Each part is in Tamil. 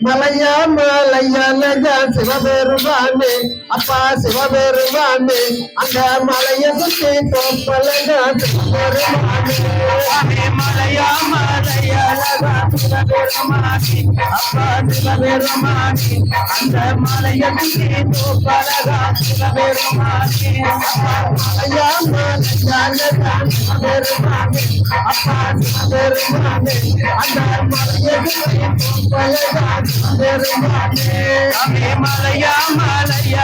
மலையா மலையானதா சிவபெருமானே அப்பா சிவபெருமானே அந்த மலைய சுத்தி தோப்பலகா சிவபெருமானே. மலையா மலையழகா சிவபெருமானி அப்பா சிவபெருமானி அந்த மலையத்துக்கு தோப்பலகா சிவபெருமானி மலையா மலையானதா சிவபெருமானே அப்பா சிவபெருமானே அந்த மலையை சுத்தி தோப்பலகா சிவபெருமானே சுவாமி மலையா மலையழகா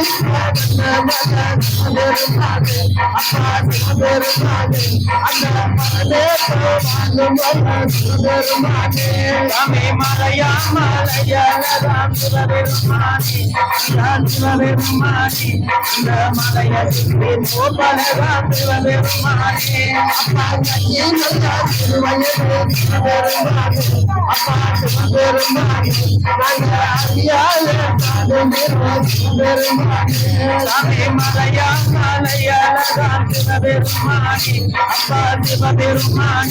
மலையத்துக்கு தோப்பலகா சிவபெருமானி சுவாமி மலையா மலையழகா சிவபெருமானி அப்பா சிவபெருமானி அந்த மலையத்துக்கு தோப்பலகா சிவபெருமானி சுவாமி மலையா மலையழகா சிவபெருமானி அப்பா சிவபெருமானி இந்த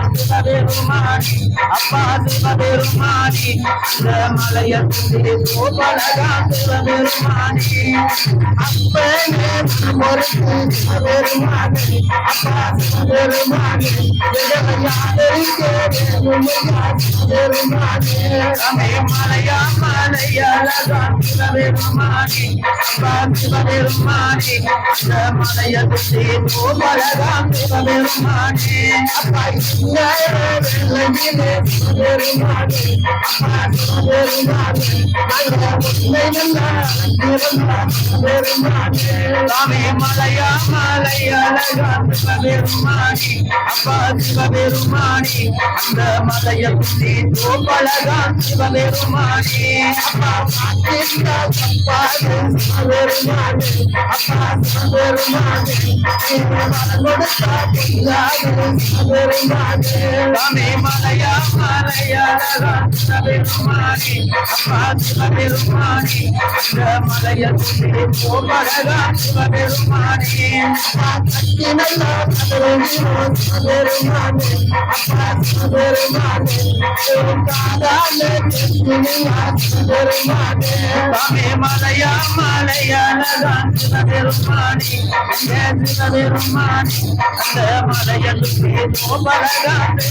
சிவபெருமானி அப்பா சிவபெருமானி இந்த மலையத்துக்கு தோப்பலகா சிவபெருமானி சுவாமி மலையா சிவபெருமானி அப்பா சிவபெருமானி அந்த மலையத்துக்கு மலையா மலையழகா சிவபெருமானி அப்பா சிவபெருமானி அந்த மலையத்துக்கு தோப்பலகா சிவபெருமானி சுவாமி மலையா மலையழகா சிவபெருமானி சிவபெருமானி அந்த மலையத்துக்கு தோப்பலகா சிவபெருமானி சுவாமி மலையா சிவபெருமானி அப்பா சிவபெருமானி சிவபெருமானி சுவாமி மலையா மலையழகா சிவபெருமானி அப்பா சிவபெருமானி இந்த மலையத்துக்கு தோப்பலகா சிவபெருமானி சுவாமி சிவபெருமானி அப்பா சிவபெருமானி இந்த சிவபெருமானி சுவாமி மலையா மலையழகா சிவபெருமானி சிவபெருமானி இந்த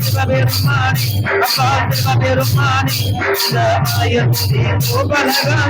சிவபெருமானே அப்பா சிவபெருமானே அந்த மாயவரோ அந்த போரோ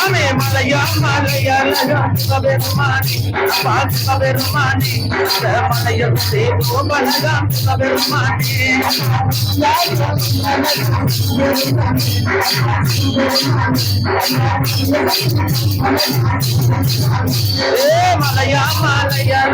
Ame Malaya, Malaya, Sabermani, Abad Sabermani, Malaya, Sebo, Malaga, Sabermani. Malaya, Malaya,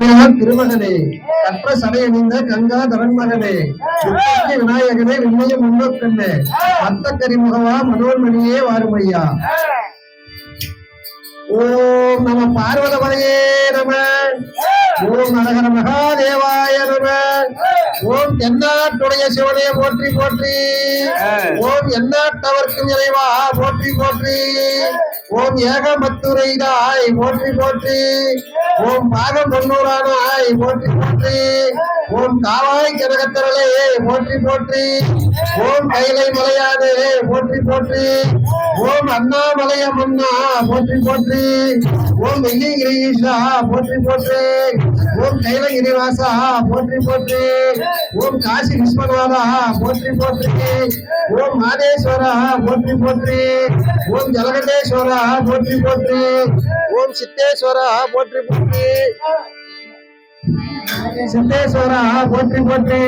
திருமகனே. கற்ற சடையணிந்த கங்கா தரன்மகனே முத்தத்தை விநாயகனே விண்ணைய முன்னோக்கண்ணே மத்த கரிமுகவா மனோன்மணியே வாருமையா. ஓம் நம பார்வதமலையே நம. ஓம் நரகர மகாதேவாய நம. ஓம் தென்னாட்டுடைய சிவனே போற்றி போற்றி. ஓம் எந்நாட்டவர்க்கும் இறைவா போற்றி போற்றி. ஓம் ஏகமத்துரைதாய் போற்றி போற்றி. ஓம் பாகம் பொன்னூரானாய் போற்றி போற்றி. ஓம் காவாய் கனகத்திரளே போற்றி போற்றி. ஓம் கைலை மலையானே போற்றி போற்றி. ஓம் அண்ணாமலைய மன்னா போற்றி போற்றி. ஓம் வெள்ளிகிரீஷா போற்றி போற்றி. ஓம் கைலகிரிவாசா போற்றி போற்றி. ఓం కాశీ విశ్వనాథ పోత్రి పోత్రి ఓం మాదేశ్వర పోత్రి పోత్రి ఓం జలగటేశ్వర పోత్రి పోత్రి ఓం సిద్ధేశ్వర పోత్రి పోత్రి సిద్ధేశ్వర పోత్రి పోత్రి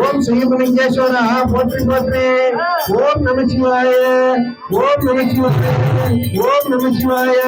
ఓం శ్రీమలింగేశ్వర పోత్రి పోత్రి ఓం నమ శివాయ ఓం నమ శివాయ ఓం నమ శివాయ.